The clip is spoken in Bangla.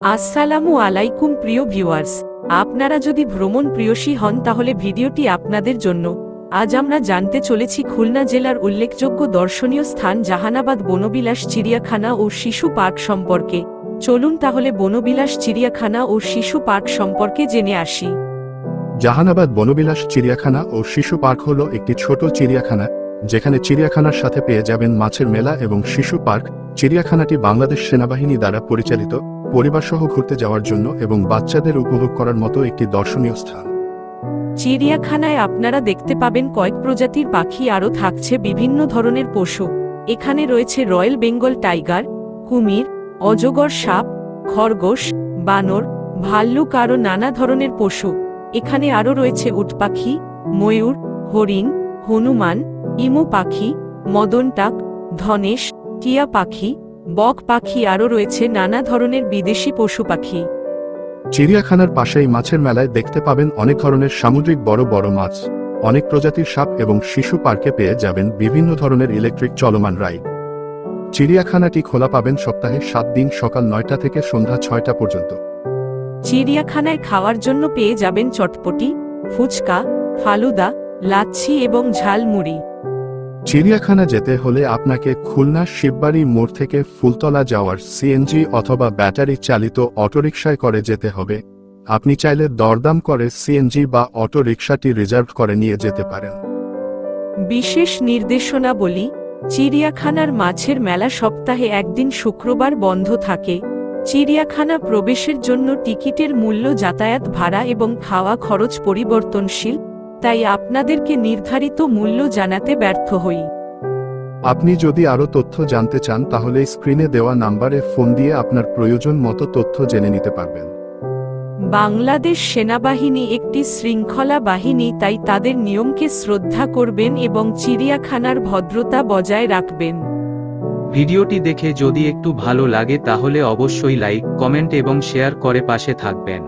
আসসালামু আলাইকুম প্রিয় ভিউয়ার্স। আপনারা যদি ভ্রমণ প্রিয়সী হন, তাহলে ভিডিওটি আপনাদের জন্য। আজ আমরা জানতে চলেছি খুলনা জেলার উল্লেখযোগ্য দর্শনীয় স্থান জাহানাবাদ, বনবিলাস, চিড়িয়াখানা ও শিশু পার্ক সম্পর্কে। চলুন তাহলে বনবিলাস, চিড়িয়াখানা ও শিশু পার্ক সম্পর্কে জেনে আসি। জাহানাবাদ, বনবিলাস, চিড়িয়াখানা ও শিশু পার্ক হল একটি ছোট চিড়িয়াখানা, যেখানে চিড়িয়াখানার সাথে পেয়ে যাবেন মাছের মেলা এবং শিশু পার্ক। চিড়িয়াখানাটি বাংলাদেশ সেনাবাহিনী দ্বারা পরিচালিত। পরিবারসহ ঘুরতে যাওয়ার জন্য এবং বাচ্চাদের উপভোগ করার মতো একটি দর্শনীয় স্থান। চিড়িয়াখানায় আপনারা দেখতে পাবেন কয়েক প্রজাতির পাখি আরও থাকছে বিভিন্ন ধরনের পশু। এখানে রয়েছে রয়্যাল বেঙ্গল টাইগার, কুমির, অজগর সাপ, খরগোশ, বানর, ভাল্লুক আরও নানা ধরনের পশু। এখানে আরও রয়েছে উটপাখি ময়ূর, হরিণ, হনুমান, ইমু পাখি, মদনটাক, ধনেশ, টিয়া পাখি বক পাখি আরও রয়েছে নানা ধরনের বিদেশি পশু পাখি। চিড়িয়াখানার পাশেই মাছের মেলায় দেখতে পাবেন অনেক ধরনের সামুদ্রিক বড় বড় মাছ। অনেক প্রজাতির সাপ এবং শিশু পার্কে পেয়ে যাবেন বিভিন্ন ধরনের ইলেকট্রিক চলমান রাইড। চিড়িয়াখানাটি খোলা পাবেন সপ্তাহে সাত দিন সকাল নয়টা থেকে সন্ধ্যা ছয়টা পর্যন্ত। চিড়িয়াখানায় খাওয়ার জন্য পেয়ে যাবেন চটপটি ফুচকা ফালুদা লাচ্ছি এবং ঝালমুড়ি। চিড়িয়াখানা যেতে হলে আপনাকে খুলনা শিববাড়ি মোড় থেকে ফুলতলা যাওয়ার সিএনজি অথবা ব্যাটারি চালিত অটোরিকশায় করে যেতে হবে। আপনি চাইলে দরদাম করে সিএনজি বা অটো রিকশাটি রিজার্ভ করে নিয়ে যেতে পারেন। বিশেষ নির্দেশনা বলি চিড়িয়াখানার মাছের মেলা সপ্তাহে একদিন শুক্রবার বন্ধ থাকে। চিড়িয়াখানা প্রবেশের জন্য টিকিটের মূল্য যাতায়াত ভাড়া এবং খাওয়া খরচ পরিবর্তনশীল। তাই আপনাদেরকে নির্ধারিত মূল্য জানাতে ব্যর্থ হই। আপনি যদি আরও তথ্য জানতে চান তাহলে স্ক্রিনে দেওয়া নাম্বারে ফোন দিয়ে আপনার প্রয়োজন মতো তথ্য জেনে নিতে পারবেন। বাংলাদেশ সেনাবাহিনী একটি শৃঙ্খলা বাহিনী তাই তাদের নিয়মকে শ্রদ্ধা করবেন এবং চিড়িয়াখানার ভদ্রতা বজায় রাখবেন। ভিডিওটি দেখে যদি একটু ভালো লাগে তাহলে অবশ্যই লাইক কমেন্ট এবং শেয়ার করে পাশে থাকবেন।